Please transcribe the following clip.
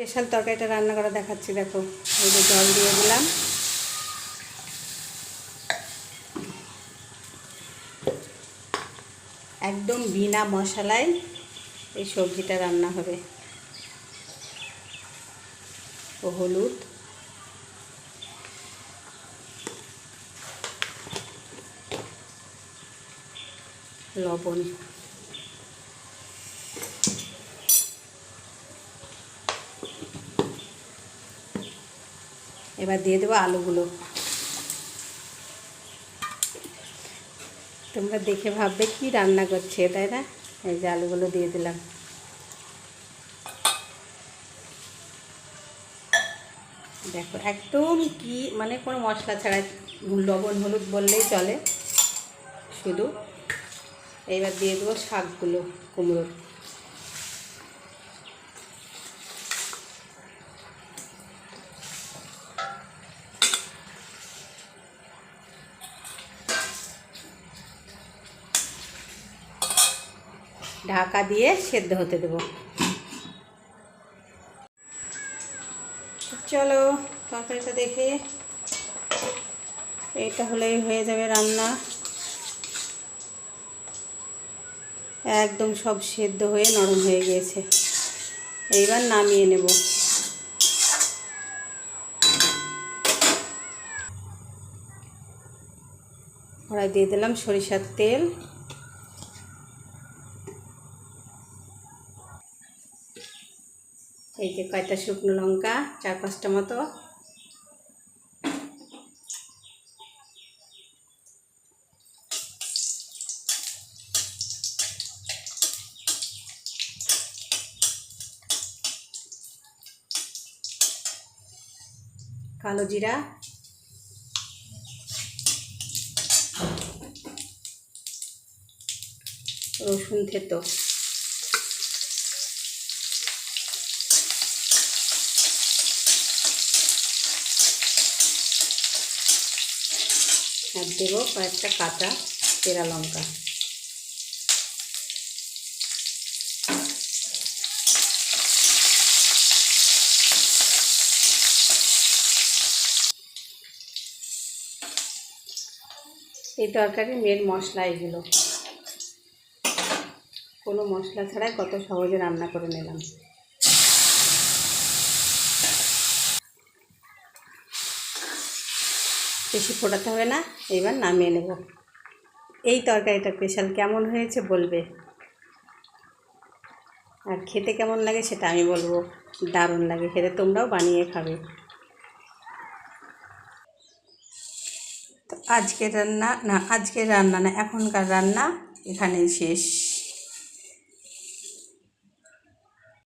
Special তরকারিটা রান্না করা দেখাচ্ছি, দেখো। এই যে জল দিয়ে দিলাম। একদম বিনা মশলায় এই সবজিটা রান্না হবে। ও হলুদ। লবণ। এবার দিয়ে দেবো আলুগুলো। তোমরা দেখে ভাববে কি রান্না করছে, তাই না? এই যে আলুগুলো দিয়ে দিলাম। দেখো, একদম কি মানে কোনো মশলা ছাড়া লবণ, হলুদ বললেই চলে। শুধু। এইবার দিয়ে দেবো শাকগুলো, কুমড়োর। ঢাকা দিয়ে সেদ্ধ হতে দেব। চলো, তরকারিটা দেখে এটা হলেই হয়ে যাবে রান্না। একদম সব সেদ্ধ হয়ে নরম হয়ে গিয়েছে। এইবার নামিয়ে নেব। কড়াই দিয়ে দিলাম সরিষার তেল। এই যে কয়টা শুকনো লঙ্কা চার পাঁচটা মতো। কালো জিরা। রসুন থেতো। আর দেবো, কয়েকটা কাঁচা চেরা লঙ্কা। এই তরকারি মেন মশলা এগুলো। কোনো মশলা ছাড়াই কত সহজে রান্না করে নিলাম। বেশি ফোটাতে হবে না, এবার নামিয়ে নেব। এই তরকারিটা স্পেশাল কেমন হয়েছে বলবে? আর খেতে কেমন লাগে সেটা আমি বলব। দারুণ লাগে খেতে তোমরাও বানিয়ে খাবে। তো আজকের রান্না, না, আজকের রান্না না, এখনকার রান্না এখানেই শেষ।